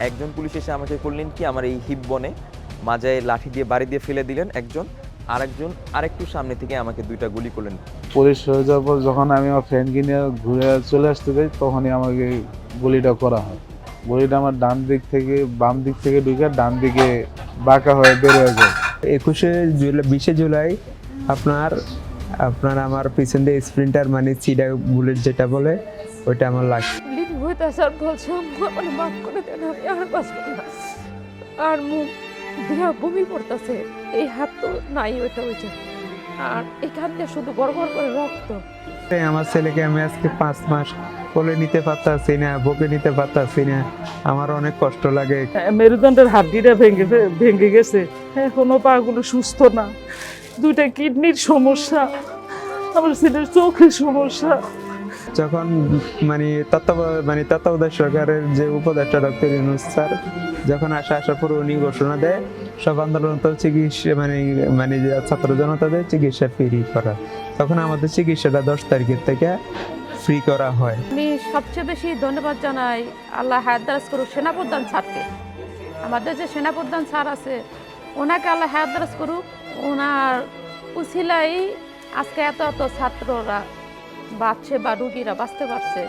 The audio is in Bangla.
একজন পুলিশ এসে আমাকে করলেন কি আমার এই হিপ বনে মাজায় লাঠি দিয়ে বাড়ি দিয়ে ফেলে দিলেন একজন। আরেকজন আরেকটু সামনে থেকে আমাকে দুইটা গুলি করলেন। পুলিশ হয়ে যাওয়ার পর যখন আমি আমার ফ্রেন্ডকে নিয়ে ঘুরে চলে আসতে যাই তখনই আমাকে গুলিটা করা হয়। গুলিটা আমার ডান দিক থেকে বাম দিক থেকে ঢুকে ডান দিকে বাঁকা হয়ে বের হয়ে যায়। একুশে জুলাই বিশে জুলাই আপনার আপনার আমার পিছন দিয়ে স্প্রিন্টার মানে চিডা বুলেট যেটা বলে ওইটা আমার লিড হইতেছে আর বলছে মানে মাফ করে দেন আমি আর বাঁচব না। আর মুখ দিয়া বমি পড়তেছে এই হাত তো নাই ওইটা ওইটা আর এখান দিয়ে শুধু গড় গড় করে রক্ত। এই আমার ছেলেকে আমি আজকে পাঁচ মাস কোলে নিতে পারতাছি না বুকে নিতে পারতাছি না। আমার অনেক কষ্ট লাগে। মেরুদণ্ডের হাড্ডিটা ভেঙে ভেঙে গেছে। এখনও পাগুলো সুস্থ না। দুইটা কিডনির সমস্যা আমার ছেলের চোখের সমস্যা। যখন মানে তত্ত্বাব- মানে তত্ত্বাবধায়ক সরকারের যে উপদেষ্টা ডক্টর ইউনুস স্যার যখন আসা আসার পর উনি ঘোষণা দেয়, সব আন্দোলনত চিকিৎসা মানে মানে ছাত্র জনতাদের চিকিৎসা ফ্রি করা। তখন আমাদের চিকিৎসাটা দশ তারিখের থেকে ফ্রি করা হয়। আমি সবচেয়ে বেশি ধন্যবাদ জানাই আল্লাহ হায়াদারাজ করুক সেনাপ্রধান স্যারকে। আমাদের যে সেনাপ্রধান স্যার আছে, ওনাকে আল্লাহ হায়াদারাজ করুক। ওনার উছিলাই আজকে এত এত ছাত্ররা বাঁচছে বা রুগীরা বাঁচতে পারছে।